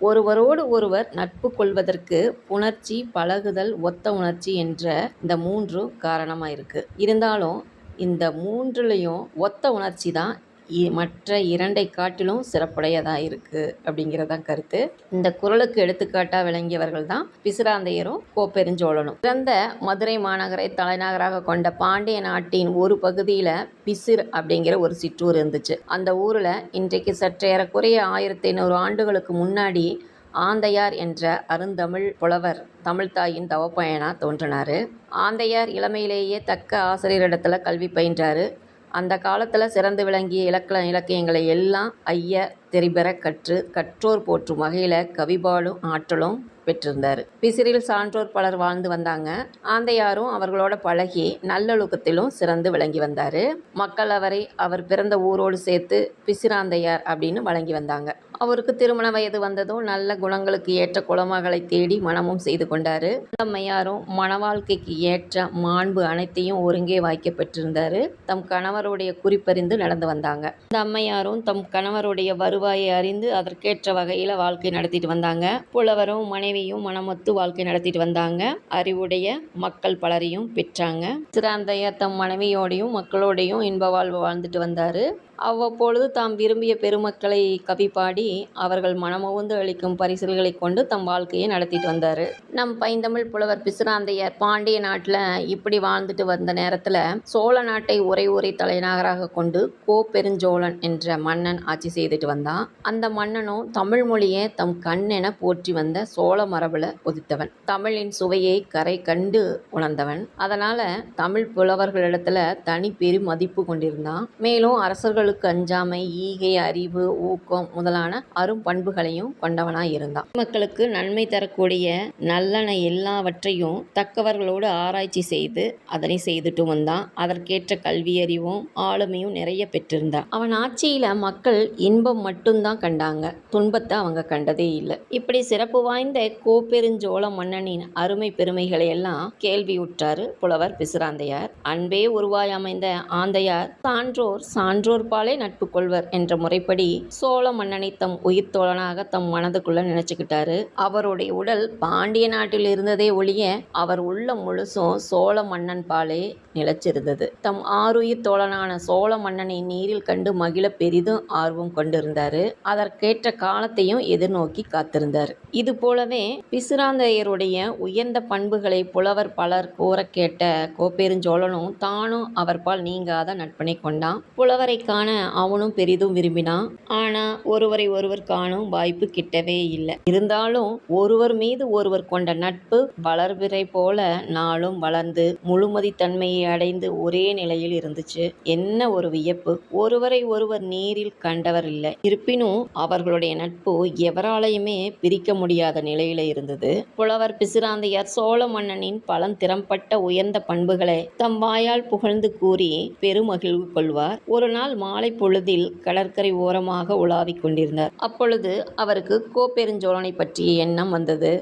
ஒருவரோடு ஒருவர் நட்பு கொள்வதற்கு புணர்ச்சி பழகுதல் ஒத்த உணர்ச்சி என்ற இந்த மூன்று காரணமாக இருக்குது இருந்தாலும் இந்த மூன்றுலேயும் ஒத்த உணர்ச்சி தான் மற்ற இரண்டை காட்டிலும் சிறப்புடையதாக இருக்குது அப்படிங்கிறதான் கருத்து. இந்த குறளுக்கு எடுத்துக்காட்டாக விளங்கியவர்கள் தான் பிசுராந்தையரும் கோப்பெருஞ்சோழனும். சிறந்த மதுரை மாநகரை தலைநகராக கொண்ட பாண்டிய நாட்டின் ஒரு பகுதியில் பிசிர் அப்படிங்கிற ஒரு சிற்றூர் இருந்துச்சு. அந்த ஊரில் இன்றைக்கு சற்றேறக்குறைய ஆயிரத்தி ஐநூறு ஆண்டுகளுக்கு முன்னாடி ஆந்தையார் என்ற அருந்தமிழ் புலவர் தமிழ்தாயின் தவப்பயனாக தோன்றினார். ஆந்தையார் இளமையிலேயே தக்க ஆசிரியரிடத்தில் கல்வி பயின்றாரு. அந்த காலத்தில் சிறந்து விளங்கிய இலக்கண இலக்கியங்களை எல்லாம் ஐய தெரிபெற கற்று கற்றோர் போற்றும் வகையில் கவிபாடும் ஆற்றலும் பெற்றிருந்தார். பிசிறில் சான்றோர் பலர் வாழ்ந்து வந்தாங்க. ஆந்தையாரும் அவர்களோட பழகி நல்லொழுக்கத்திலும் சிறந்து விளங்கி வந்தார். மக்கள் அவரை அவர் பிறந்த ஊரோடு சேர்த்து பிசிராந்தையார் அப்படின்னு வழங்கி வந்தாங்க. அவருக்கு திருமண வயது வந்ததும் நல்ல குணங்களுக்கு ஏற்ற குலமகளை தேடி மணமும் செய்து கொண்டார். அம்மையாரும் மன வாழ்க்கைக்கு ஏற்ற மாண்பு அனைத்தையும் ஒருங்கே வாய்க்க பெற்றிருந்தார். தம் கணவருடைய குறிப்பறிந்து நடந்து வந்தாங்க. இந்த அம்மையாரும் தம் கணவருடைய வருவாயை அறிந்து அதற்கேற்ற வகையில் வாழ்க்கை நடத்திட்டு வந்தாங்க. புலவரும் மனைவியும் மனமொத்து வாழ்க்கை நடத்திட்டு வந்தாங்க. அறிவுடைய மக்கள் பலரையும் பெற்றாங்க. சிறாந்தையர் தம் மனைவியோடையும் மக்களோடையும் இன்ப வாழ்வு வாழ்ந்துட்டு வந்தார். அவ்வப்பொழுது தாம் விரும்பிய பெருமக்களை கவி பாடி அவர்கள் மனமுவந்து அளிக்கும் பரிசல்களை கொண்டு தம் வாழ்க்கையை நடத்திட்டு வந்தார். நம் பைந்தமிழ் புலவர் பிசுராந்தையர் பாண்டிய நாட்டில் இப்படி வாழ்ந்துட்டு வந்த நேரத்தில் சோழ நாட்டை ஒரே ஒரே தலைநகராக கொண்டு கோ பெருஞ்சோழன் என்ற மன்னன் ஆட்சி செய்துட்டு வந்தான் அந்த மன்னனும் தமிழ் மொழியை தம் கண்ணென போற்றி வந்த சோழ மரபில் உதித்தவன். தமிழின் சுவையை கரை கண்டு உணர்ந்தவன். அதனால் தமிழ் புலவர்களிடத்தில் தனி பெரும் மதிப்பு கொண்டிருந்தான். மேலும் அரசர்கள் அரசர்களுக்கு அஞ்சாமை ஈகை அறிவு ஊக்கம் முதலான அரும் பண்புகளையும் கொண்டவனாய் இருந்தான். மக்களுக்கு நன்மை தரக்கூடிய நல்லன எல்லாவற்றையும் தக்கவர்களோடு ஆராய்ச்சி செய்து அதனை செய்துட்டு வந்தான். அதற்கேற்ற கல்வி அறிவும் ஆளுமையும் நிறைய பெற்றிருந்தான். அவன் ஆட்சியில மக்கள் இன்பம் மட்டும்தான் கண்டாங்க. துன்பத்தை அவங்க கண்டதே இல்லை. இப்படி சிறப்பு வாய்ந்த கோப்பெருஞ்சோழ மன்னனின் அருமை பெருமைகளை எல்லாம் கேள்வியுற்றாரு புலவர் பிசுராந்தையார். அன்பே உருவாய் அமைந்த ஆந்தையார். சான்றோர் சான்றோர் பாலே நட்பு கொள்வர் என்ற முறைப்படி சோழ மன்னனை தம் உயிர் தோழனாக தம் மனதுக்குள்ள நினைச்சுக்கிட்டாரு. அவருடைய உடல் பாண்டிய நாட்டில் இருந்ததே ஒழிய அவர் உள்ள முழுசும் சோழ மன்னன் பாலே நிலைச்சிருந்தது. தம் ஆறுயிர் தோழனான சோழ மன்னனை நீரில் கண்டு மகிழ பெரிதும் ஆர்வம் கொண்டிருந்தாரு. அதற்கேற்ற காலத்தையும் எதிர்நோக்கி காத்திருந்தார். இது போலவே பிசுராந்தையருடைய உயர்ந்த பண்புகளை புலவர் பலர் கூற கேட்ட கோப்பெருஞ்சோழனும் தானும் அவர்பால் நீங்காத நட்பனை கொண்டான். புலவரை காண அவனும் பெரிதும் விரும்பினான். ஆனா ஒருவரை ஒருவர் காணும் வாய்ப்பு கிட்டவே இல்லை. இருந்தாலும் ஒருவர் மீது ஒருவர் கொண்ட நட்பு வளர்பிறை போல நாளும் வளர்ந்து முழுமதி தன்மையை அடைந்து ஒரே நிலையில் இருந்துச்சு. என்ன ஒரு வியப்பு. ஒருவரை ஒருவர் நேரில் கண்டவர் இல்லை. இருப்பினும் அவர்களுடைய நட்பு எவராலையுமே பிரிக்க முடியாத நிலையில இருந்தது. புலவர் பிசிராந்தையார் சோழ மன்னனின் பலன் திறம்பட்ட உயர்ந்த பண்புகளை தம் வாயால் புகழ்ந்து கூறி பெருமகிழ்வு கொள்வார். ஒரு நாள் மாலை பொழுதில் கடற்கரை ஓரமாக உலாவிக் கொண்டிருந்தார். அப்பொழுது அவருக்கு கோப்பெருஞ்சோழனை பற்றிய எண்ணம் வந்தது.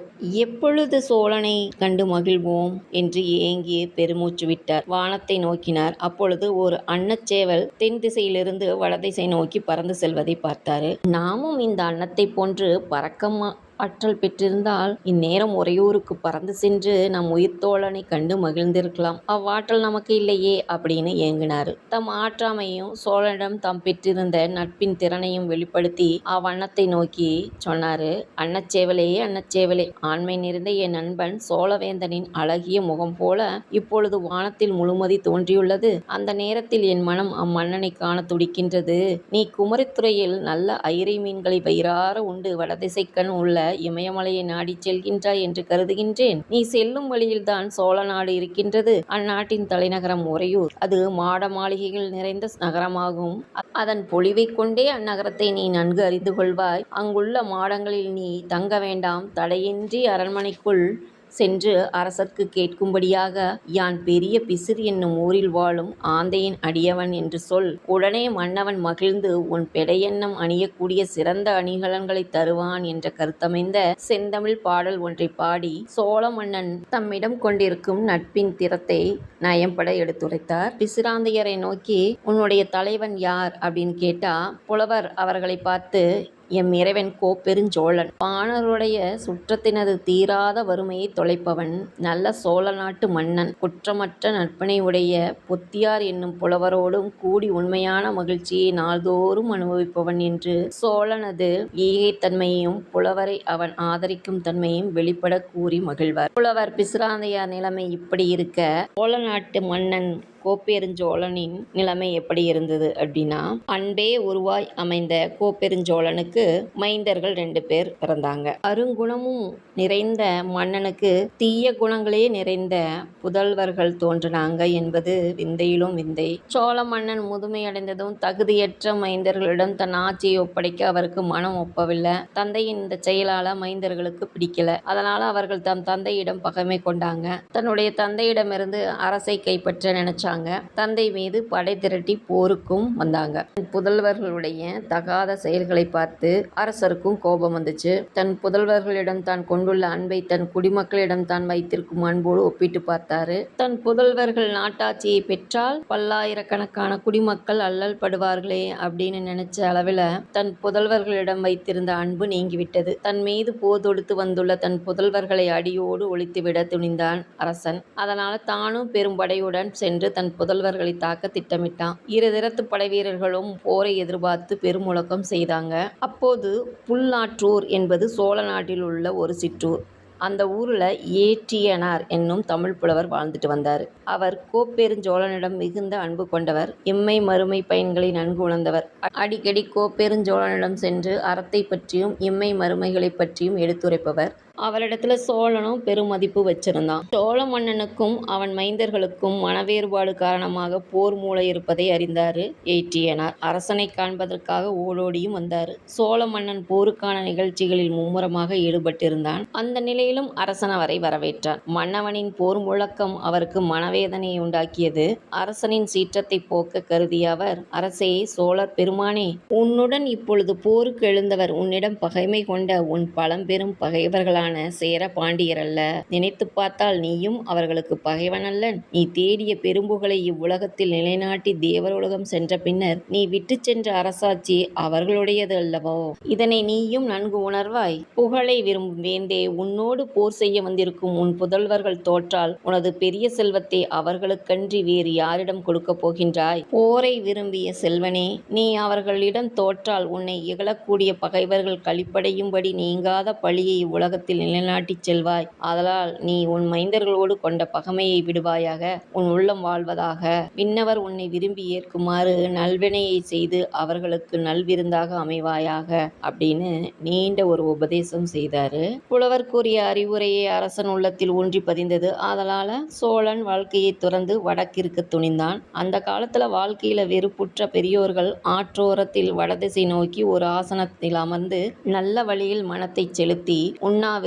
எப்பொழுது சோழனை கண்டு மகிழ்வோம்? என்று ஏங்கி பெருமூச்சு விட்டார். வானத்தை நோக்கினார். அப்பொழுது ஒரு அன்னச்சேவல் தென் திசையிலிருந்து வடதிசை நோக்கி பறந்து செல்வதை பார்த்தாரு. நாமும் இந்த அன்னத்தை போன்று பறக்கமா ஆற்றல் பெற்றிருந்தால் இந்நேரம் உறையூருக்கு பறந்து சென்று நம் உயிர்த்தோழனை கண்டு மகிழ்ந்திருக்கலாம். அவ்வாற்றல் நமக்கு இல்லையே அப்படின்னு ஏங்கினார். தம் ஆற்றாமையும் சோழனிடம் தாம் பெற்றிருந்த நட்பின் திறனையும் வெளிப்படுத்தி அவ்வண்ணத்தை நோக்கி சொன்னாரு அன்னச்சேவலையே அன்னச்சேவலே ஆண்மை நிறைந்த என் நண்பன் சோழவேந்தனின் அழகிய முகம் போல இப்பொழுது வானத்தில் முழுமதி தோன்றியுள்ளது. அந்த நேரத்தில் என் மனம் அம்மன்னனை காண துடிக்கின்றது. நீ குமரித்துறையில் நல்ல ஐரை மீன்களை வயிறார உண்டு வடதிசைக்கண் உள்ள இமயமலையை நாடிச் செல்கின்றாய் என்று கருதுகின்றேன். நீ செல்லும் வழியில்தான் சோழ நாடு இருக்கின்றது. அந்நாட்டின் தலைநகரம் உறையூர். அது மாட மாளிகைகள் நிறைந்த நகரமாகும். அதன் பொலிவைக் கொண்டே அந்நகரத்தை நீ நன்கு அறிந்து கொள்வாய். அங்குள்ள மாடங்களில் நீ தங்க வேண்டாம். தடையின்றி அரண்மனைக்குள் சென்று அரசர்க்கு கேட்கும்படியாக யான் பெரிய பிசிறு என்னும் ஊரில் வாழும் ஆந்தையின் அடியவன் என்று சொல். உடனே மன்னவன் மகிழ்ந்து உன் பெடையெண்ணம் அணியக்கூடிய சிறந்த அணிகலன்களை தருவான் என்ற கருத்தமைந்த செந்தமிழ் பாடல் ஒன்றை பாடி சோழ மன்னன் தம்மிடம் கொண்டிருக்கும் நட்பின் திறத்தை நயம்பட எடுத்துரைத்தார். பிசிராந்தையரை நோக்கி உன்னுடைய தலைவன் யார்? அப்படின்னு கேட்டா புலவர். அவர்களை பார்த்து எம் இறைவன் கோப்பெருஞ்சோழன் பாணருடைய சுற்றத்தினது தீராத வறுமையைத் தொலைப்பவன் நல்ல சோழ நாட்டு மன்னன் குற்றமற்ற நட்பினை உடைய பொத்தியார் என்னும் புலவரோடும் கூடி உண்மையான மகிழ்ச்சியை நாள்தோறும் அனுபவிப்பவன் என்று சோழனது ஈகைத்தன்மையையும் புலவரை அவன் ஆதரிக்கும் தன்மையும் வெளிப்படக் கூறி மகிழ்வர். புலவர் பிசிராந்தையார் நிலைமை இப்படி இருக்க சோழ நாட்டு மன்னன் கோப்பெருஞ்சோழனின் நிலைமை எப்படி இருந்தது அப்படின்னா அன்பே உருவாய் அமைந்த கோப்பெருஞ்சோழனுக்கு மைந்தர்கள் ரெண்டு பேர் பிறந்தாங்க. அருங்குணமும் நிறைந்த மன்னனுக்கு தீய குணங்களே நிறைந்த புதல்வர்கள் தோன்றினாங்க என்பது விந்தையிலும் விந்தை. சோழ மன்னன் முதுமையடைந்ததும் தகுதியற்ற மைந்தர்களிடம் தன் ஆட்சியை ஒப்படைக்க அவருக்கு மனம் ஒப்பவில்லை. தந்தையின் இந்த செயலால மைந்தர்களுக்கு பிடிக்கல. அதனால அவர்கள் தம் தந்தையிடம் பகைமை கொண்டாங்க. தன்னுடைய தந்தையிடமிருந்து அரசை கைப்பற்ற நினைச்சாங்க. தந்தை மீது படை திரட்டி போருக்கும் வந்தாங்க. புதல்வர்களுடைய தகாத செயல்களை பார்த்து அரசருக்கும் கோபம் வந்துச்சு. தன் புதல்வர்களிடம் தான் கொண்டுள்ள அன்பை தன் குடிமக்களிடம் தான் வைத்திருக்கும் அன்போடு ஒப்பிட்டு பார்த்தாரு. தன் புதல்வர்கள் நாட்டாட்சியை பெற்றால் பல்லாயிரக்கணக்கான குடிமக்கள் அல்லல் படுவார்களே அப்படின்னு நினைச்ச அளவில் தன் புதல்வர்களிடம் வைத்திருந்த அன்பு நீங்கிவிட்டது. தன் மீது போர் தொடுத்து வந்துள்ள தன் புதல்வர்களை அடியோடு ஒழித்துவிட துணிந்தான் அரசன். அதனால தானும் பெரும் படையுடன் சென்று தன் புதல்வர்களை தாக்க திட்டமிட்டான். இரு திறத்து படைவீரர்களும் போரை எதிர்பார்த்து பெருமுழக்கம் செய்தாங்க. அப்போது புல்நாற்றூர் என்பது சோழ நாட்டில் உள்ள ஒரு சிற்றூர். அந்த ஊரில் ஏற்றியனார் என்னும் தமிழ் புலவர் வாழ்ந்துட்டு வந்தார் அவர் கோப்பெருஞ்சோழனிடம் மிகுந்த அன்பு கொண்டவர். இம்மை மறுமை பயன்களை நன்கு உணர்ந்தவர். அடிக்கடி கோப்பெருஞ்சோழனிடம் சென்று அறத்தைப் பற்றியும் இம்மை மறுமைகளை பற்றியும் எடுத்துரைப்பவர். அவரிடத்துல சோழனும் பெருமதிப்பு வச்சிருந்தான். சோழ மன்னனுக்கும் அவன் மைந்தர்களுக்கும் மனவேறுபாடு காரணமாக போர் மூளை இருப்பதை அறிந்தாரு ஏற்றியனார். அரசனை காண்பதற்காக ஓடோடியும் வந்தாரு. சோழ மன்னன் போருக்கான நிகழ்ச்சிகளில் மும்முரமாக ஈடுபட்டிருந்தான். அந்த நிலையிலும் அரசன் அவரை வரவேற்றான். மன்னவனின் போர் முழக்கம் அவருக்கு மனவேதனையை உண்டாக்கியது. அரசனின் சீற்றத்தைப் போக்க கருதிய அவர் அரசே சோழர் பெருமானே உன்னுடன் இப்பொழுது போருக்கு எழுந்தவர் உன்னிடம் பகைமை கொண்ட உன் பழம்பெரும் பகைவர்களான சேர பாண்டியரல்ல. நினைத்துப் பார்த்தால் நீயும் அவர்களுக்கு பகைவனல்லன். நீ தேடிய பெரும்புகளை இவ்வுலகத்தில் நிலைநாட்டி தேவருலகம் சென்ற பின்னர் நீ விட்டு சென்ற அரசாட்சி அவர்களுடையது அல்லவோ? இதனை நீயும் நன்கு உணர்வாய். புகழை விரும்பும் வேந்தே உன்னோடு போர் செய்ய வந்திருக்கும் உன் புதல்வர்கள் தோற்றால் உனது பெரிய செல்வத்தை அவர்களுக்கன்றி வேறு யாரிடம் கொடுக்கப் போகின்றாய்? போரை விரும்பிய செல்வனே நீ அவர்களிடம் தோற்றால் உன்னை இகழக்கூடிய பகைவர்கள் கழிப்படையும்படி நீங்காத பழியை இவ்வுலகத்தில் நிலைநாட்டிச் செல்வாய். ஆதலால் நீ உன் மைந்தர்களோடு கொண்ட பகைமையை விடுவாயாக. உன் உள்ளம் வாழ்வதாக. விண்ணவர் உன்னை விரும்பி ஏற்குமாறு நல்வினையை செய்து அவர்களுக்கு நல்விருந்தாக அமைவாயாக அப்படின்னு நீண்ட ஒரு உபதேசம் செய்தாரு. புலவர் கூறிய அறிவுரையை அரசன் உள்ளத்தில் ஊன்றி பதிந்தது. ஆதலால சோழன் வாழ்க்கையை துறந்து வடக்கிற்கு துணிந்தான். அந்த காலத்துல வாழ்க்கையில வெறுப்புற்ற பெரியோர்கள் ஆற்றோரத்தில் வடதிசை நோக்கி ஒரு ஆசனத்தில் அமர்ந்து நல்ல வழியில் மனத்தை செலுத்தி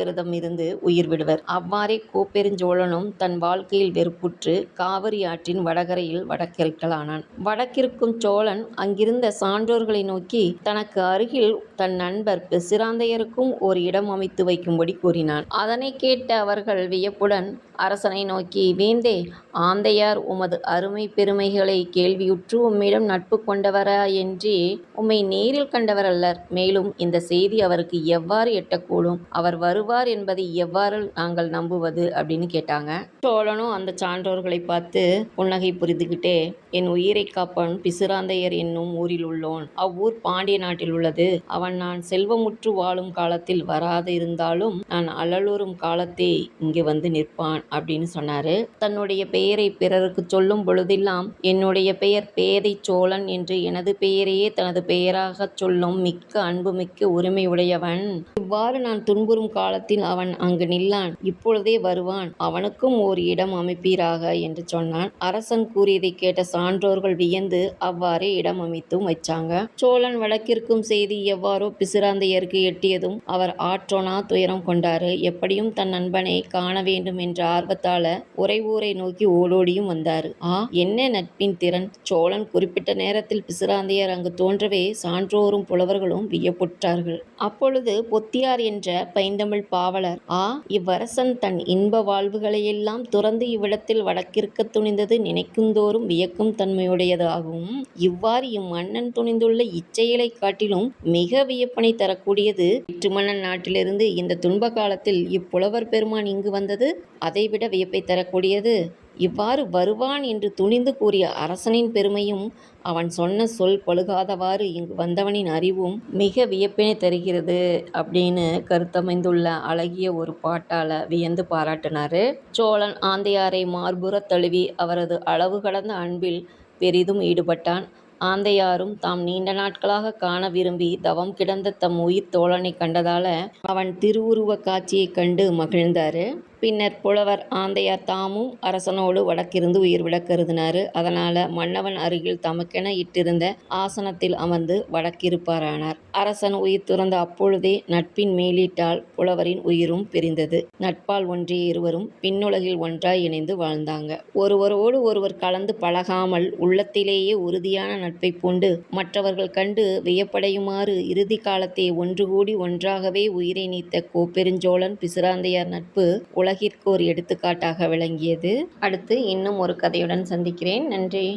உண்ணாவிரதம் இருந்து உயிர் விடுவர். அவ்வாறே கோப்பெருஞ்சோழனும் தன் வாழ்க்கையில் வெறுப்புற்று காவிரி ஆற்றின் வடகரையில் வடக்கிருக்கலானான். வடக்கிருக்கும் சோழன் அங்கிருந்த சான்றோர்களை நோக்கி தனக்கு அருகில் தன் நண்பர் பிசிராந்தையருக்கும் ஒரு இடம் அமைத்து வைக்கும்படி கூறினான். அதனைக் கேட்ட அவர்கள் வியப்புடன் அரசனை நோக்கி வேந்தே ஆந்தையார் உமது அருமைப் பெருமைகளைக் கேள்வியுற்று உம்மிடம் நட்பு கொண்டவரா என்றே உம்மை நேரில் கண்டவர் அல்லர். மேலும் இந்தச் செய்தி அவருக்கு எவ்வாறு எட்டக்கூடும்? அவர் வருவார் என்பதை எவ்வாறு நாங்கள் நம்புவது? அப்படின்னு கேட்டாங்க. சோழனும் அந்த சான்றோர்களைப் பார்த்து புன்னகை புரிந்துகிட்டே என் உயிரைக் காப்பன் பிசுராந்தையர் என்னும் ஊரில் உள்ளோன். அவ்வூர் பாண்டிய நாட்டில் உள்ளது. அவன் நான் செல்வமுற்று வாழும் காலத்தில் வராது இருந்தாலும் நான் அல்லலுறும் காலத்தே இங்கு வந்து நிற்பான் அப்படின்னு சொன்னாரு. தன்னுடைய பெயரைப் பிறருக்குச் சொல்லும் பொழுதெல்லாம் என்னுடைய பெயர் பேதைச் சோழன் என்று எனது பெயரையே தனது பெயராகச் சொல்லும் மிக்க அன்புமிக்க உரிமையுடையவன் உரிமை உடையவன். இவ்வாறு நான் துன்புறும் காலத்தில் அவன் அங்கு நில்லான். இப்பொழுதே வருவான். அவனுக்கும் ஓர் இடம் அமைப்பீராக என்று சொன்னான். அரசன் கூறியதைக் கேட்ட சான்றோர்கள் வியந்து அவ்வாறே இடம் அமைத்தும் வைச்சாங்க. சோழன் வழக்கிற்கும் செய்தி எவ்வாறோ பிசிராந்தையருக்கு எட்டியதும் அவர் ஆற்றோனா துயரம் கொண்டாரு. எப்படியும் தன் நண்பனை காண வேண்டும் என்ற ஆர்வத்தால உறைவூரை நோக்கி ஓடோடியும் வந்தாரு. ஆ என்ன நட்பின் திறன்! சோழன் குறிப்பிட்ட நேரத்தில் பிசிராந்தையர் அங்கு தோன்றவே சான்றோரும் புலவர்களும் வியப்புற்றார்கள். அப்பொழுது பொத்தி நாச்சியார் என்ற பைந்தமிழ் பாவலர். ஆ இவ்வரசன் தன் இன்ப வாழ்வுகளையெல்லாம் துறந்து இவ்விடத்தில் வடக்கிற்க துணிந்தது நினைக்குந்தோறும் வியக்கும் தன்மையுடையது ஆகும். இவ்வாறு இம்மன்னன் துணிந்துள்ள இச்செயலை காட்டிலும் மிக வியப்பனை தரக்கூடியது வேற்றுமன்னன் நாட்டிலிருந்து இந்த துன்ப காலத்தில் இப்புலவர் பெருமான் இங்கு வந்தது அதைவிட வியப்பை தரக்கூடியது. இவ்வாறு வருவான் என்று துணிந்து கூறிய அரசனின் பெருமையும் அவன் சொன்ன சொல் பழுகாதவாறு இங்கு வந்தவனின் அறிவும் மிக வியப்பினை தருகிறது அப்படின்னு கருத்தமைந்துள்ள அழகிய ஒரு பாட்டால வியந்து பாராட்டினாரு. சோழன் ஆந்தையாரை மார்புறத் தழுவி அவரது அளவு கடந்த அன்பில் பெரிதும் ஈடுபட்டான். ஆந்தையாரும் தாம் நீண்ட நாட்களாக காண விரும்பி தவம் கிடந்த தம் உயிர் தோழனை கண்டதால அவன் திருவுருவக் காட்சியைக் கண்டு மகிழ்ந்தாரு. பின்னர் புலவர் ஆந்தையார் தாமும் அரசனோடு வடக்கிருந்து உயிர் விடக் கருதினாரு. அதனால மன்னவன் அருகில் தமக்கென இட்டிருந்த ஆசனத்தில் அமர்ந்து வடக்கிருப்பாரானார். அரசன் உயிர் துறந்த அப்பொழுதே நட்பின் மேலீட்டால் புலவரின் உயிரும் பிரிந்தது. நட்பால் ஒன்றிய இருவரும் பின்னுலகில் ஒன்றாய் இணைந்து வாழ்ந்தாங்க. ஒருவரோடு ஒருவர் கலந்து பழகாமல் உள்ளத்திலேயே உறுதியான நட்பை பூண்டு மற்றவர்கள் கண்டு வியப்படையுமாறு இறுதி காலத்தை ஒன்று கூடி ஒன்றாகவே உயிரை நீத்த கோப்பெருஞ்சோழன் பிசிராந்தையார் நட்பு உலகிற்கு ஒரு எடுத்துக்காட்டாக விளங்கியது. அடுத்து இன்னும் ஒரு கதையுடன் சந்திக்கிறேன். நன்றி.